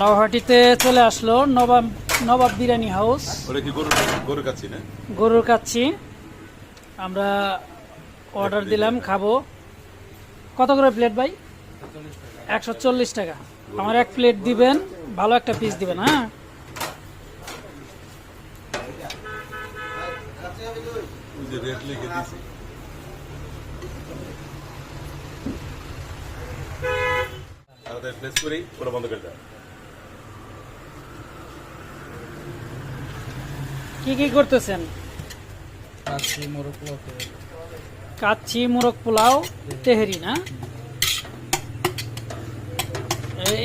লাউহাটিতে চলে আসলো নবাব নবাব বিরিয়ানি হাউস। ওটা কি গরু গরু কাচ্ছি না? গরুর কাচ্ছি আমরা অর্ডার দিলাম খাব। কত করে প্লেট ভাই? একশো চল্লিশ টাকা। আমার এক প্লেট দিবেন ভালো একটা পিস দিবেন হ্যাঁ? প্লেস করেই ওরা বন্ধ করে দেয়। কি কি করতেছেন? কাচ্ছি মোরগ পোলাও মোরগ পোলাও তেহেরি না?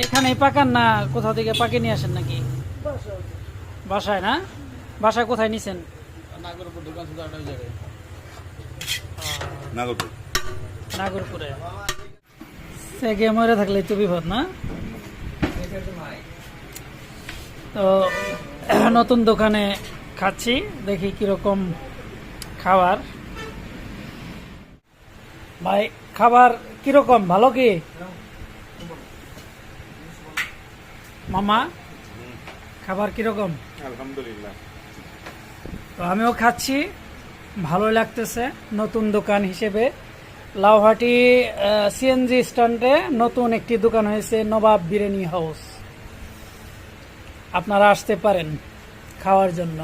এখানে পাকান না? কোথাও থেকে পাকে নিয়ে আসেন নাকি? বাসায় না? বাসায় কোথায় নিছেন? নাগরপুরে সেগে মরে থাকলে তো বিপদ না? তো নতুন দোকানে খাচ্ছি দেখি কীরকম খাবার। ভাই খাবার কীরকম ভালো কি? মামা খাবার কীরকম? আলহামদুলিল্লাহ। তো আমিও খাচ্ছি ভালো লাগতেছে নতুন দোকান হিসেবে। লাউহাটি সিএনজি স্ট্যান্ডে নতুন একটি দোকান হয়েছে নবাব বিরিয়ানি হাউস। আপনারা আসতে পারেন খাওয়ার জন্য।